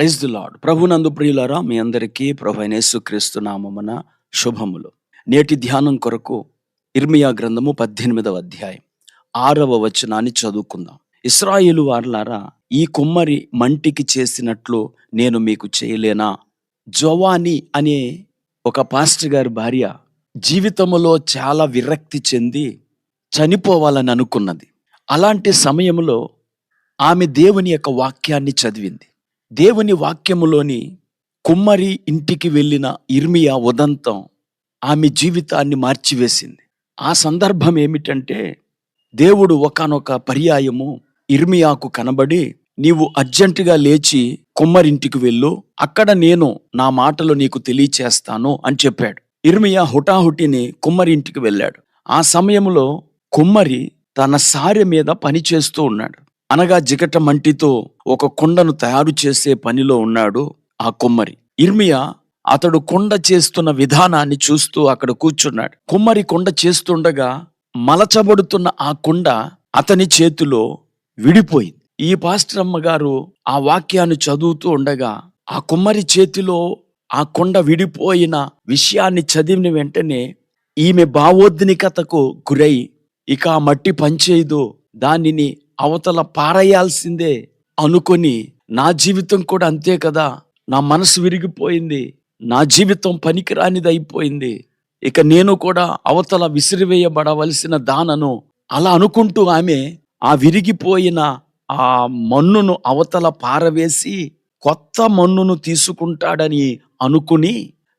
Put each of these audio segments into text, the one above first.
Praise the lord ప్రభునందు ప్రియులారా మీ అందరికీ ప్రభు అయిన యేసుక్రీస్తు నామమున శుభములు. నేటి ధ్యానం కొరకు ఇర్మియా గ్రంథము పద్దెనిమిదవ అధ్యాయం ఆరవ వచనాన్ని చదువుకుందాం. ఇస్రాయేలు వార్లారా ఈ కుమ్మరి మంటికి చేసినట్లు నేను మీకు చేయలేనా? జోవాని అనే ఒక పాస్టర్ గారి భార్య జీవితంలో చాలా విరక్తి చెంది చనిపోవాలని అనుకున్నది. అలాంటి సమయంలో ఆమె దేవుని యొక్క వాక్యాన్ని చదివింది. దేవుని వాక్యములోని కుమ్మరి ఇంటికి వెళ్ళిన ఇర్మియా ఉదంతం ఆమె జీవితాన్ని మార్చివేసింది. ఆ సందర్భం ఏమిటంటే దేవుడు ఒకానొక పర్యాయము ఇర్మియాకు కనబడి నీవు అర్జెంటుగా లేచి కుమ్మరింటికి వెళ్ళు అక్కడ నేను నా మాటలు నీకు తెలియచేస్తాను అని చెప్పాడు. ఇర్మియా హుటాహుటిని కుమ్మరింటికి వెళ్ళాడు. ఆ సమయంలో కుమ్మరి తన సారె మీద పని చేస్తూ ఉన్నాడు. అనగా జిగట మంటితో ఒక కుండను తయారు చేసే పనిలో ఉన్నాడు ఆ కుమ్మరి. ఇర్మియా అతడు కుండ చేస్తున్న విధానాన్ని చూస్తూ అక్కడ కూర్చున్నాడు. కుమ్మరి కుండ చేస్తుండగా మలచబడుతున్న ఆ కుండ అతని చేతిలో విడిపోయింది. ఈ పాస్టర్ అమ్మగారు ఆ వాక్యాన్ని చదువుతూ ఉండగా ఆ కుమ్మరి చేతిలో ఆ కుండ విడిపోయిన విషయాన్ని చదివిన వెంటనే ఈమె భావోద్నికతకు గురై ఇక ఆ మట్టి పనిచేయదు. దానిని అవతల పారేయాల్సిందే అనుకొని నా జీవితం కూడా అంతే కదా. నా మనసు విరిగిపోయింది. నా జీవితం పనికిరానిది అయిపోయింది ఇక నేను కూడా అవతల విసిరివేయబడవలసిన దానను అలా అనుకుంటూ ఆమె ఆ విరిగిపోయిన ఆ మన్నును అవతల పారవేసి కొత్త మన్నును తీసుకుంటాడని అనుకుని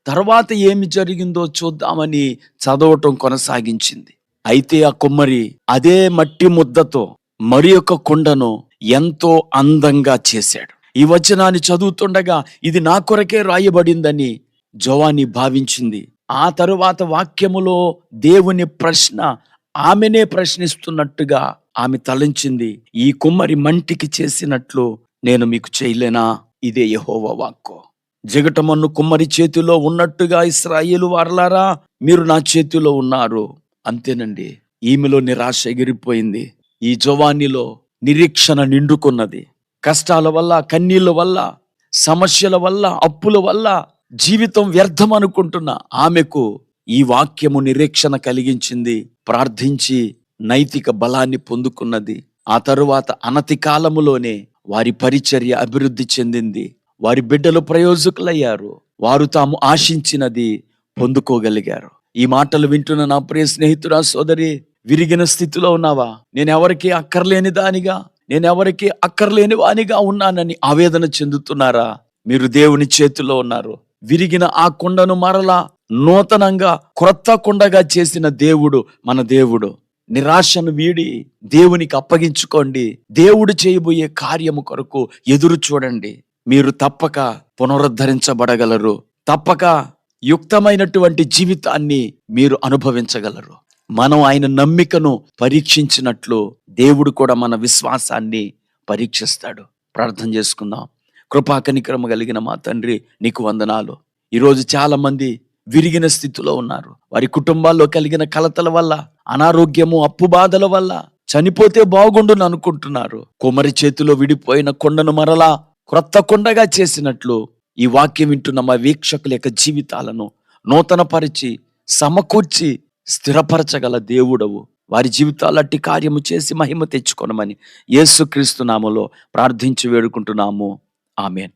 తర్వాత ఏమి జరిగిందో చూద్దామని చదవటం కొనసాగించింది. అయితే ఆ కుమ్మరి అదే మట్టి ముద్దతో మరి ఒక కుండను ఎంతో అందంగా చేశాడు. ఈ వచనాన్ని చదువుతుండగా ఇది నా కొరకే రాయబడిందని జవాని భావించింది. ఆ తరువాత వాక్యములో దేవుని ప్రశ్న ఆమెనే ప్రశ్నిస్తున్నట్టుగా ఆమె తలంచింది. ఈ కుమ్మరి మంటికి చేసినట్లు నేను మీకు చేయలేనా? ఇదే యహోవ వాక్కు. జగటమన్ను కుమ్మరి చేతిలో ఉన్నట్టుగా ఇస్రాయేలు వారలారా మీరు నా చేతిలో ఉన్నారు. అంతేనండి ఈమెలో నిరాశ ఎగిరిపోయింది. ఈ జవాన్నిలో నిరీక్షణ నిండుకున్నది. కష్టాల వల్ల కన్నీళ్ళ వల్ల సమస్యల వల్ల అప్పుల వల్ల జీవితం వ్యర్థం అనుకుంటున్న ఆమెకు ఈ వాక్యము నిరీక్షణ కలిగించింది. ప్రార్థించి నైతిక బలాన్ని పొందుకున్నది. ఆ తరువాత అనతి కాలములోనే వారి పరిచర్య అభివృద్ధి చెందింది. వారి బిడ్డలు ప్రయోజకులయ్యారు. వారు తాము ఆశించినది పొందుకోగలిగారు. ఈ మాటలు వింటున్న నా ప్రియ స్నేహితురా సోదరి విరిగిన స్థితిలో ఉన్నావా? నేను ఎవరికి అక్కర్లేని దానిగా నేను ఎవరికి అక్కర్లేని వానిగా ఉన్నానని ఆవేదన చెందుతున్నారా? మీరు దేవుని చేతిలో ఉన్నారు. విరిగిన ఆ కుండను మరలా నూతనంగా క్రొత్త కుండగా చేసిన దేవుడు మన దేవుడు. నిరాశను వీడి దేవునికి అప్పగించుకోండి. దేవుడు చేయబోయే కార్యము కొరకు ఎదురు చూడండి. మీరు తప్పక పునరుద్ధరించబడగలరు. తప్పక యుక్తమైనటువంటి జీవితాన్ని మీరు అనుభవించగలరు. మనం ఆయన నమ్మికను పరీక్షించినట్లు దేవుడు కూడా మన విశ్వాసాన్ని పరీక్షిస్తాడు. ప్రార్థన చేసుకుందాం. కృపాకనిక్రమ కలిగిన మా తండ్రి నీకు వందనాలు. ఈరోజు చాలా మంది విరిగిన స్థితిలో ఉన్నారు. వారి కుటుంబాల్లో కలిగిన కలతల వల్ల అనారోగ్యము అప్పు బాధల వల్ల చనిపోతే బాగుండును అనుకుంటున్నారు. కుమరి చేతిలో విడిపోయిన కొండను మరలా క్రొత్త కొండగా చేసినట్లు ఈ వాక్యం వింటున్న మా వీక్షకుల యొక్క జీవితాలను నూతనపరిచి సమకూర్చి స్థిరపరచగల దేవుడవు. వారి జీవితాలు అట్టి కార్యము చేసి మహిమ తెచ్చుకోనమని యేసుక్రీస్తు నామలో ప్రార్థించి వేడుకుంటున్నాము. ఆమెన్.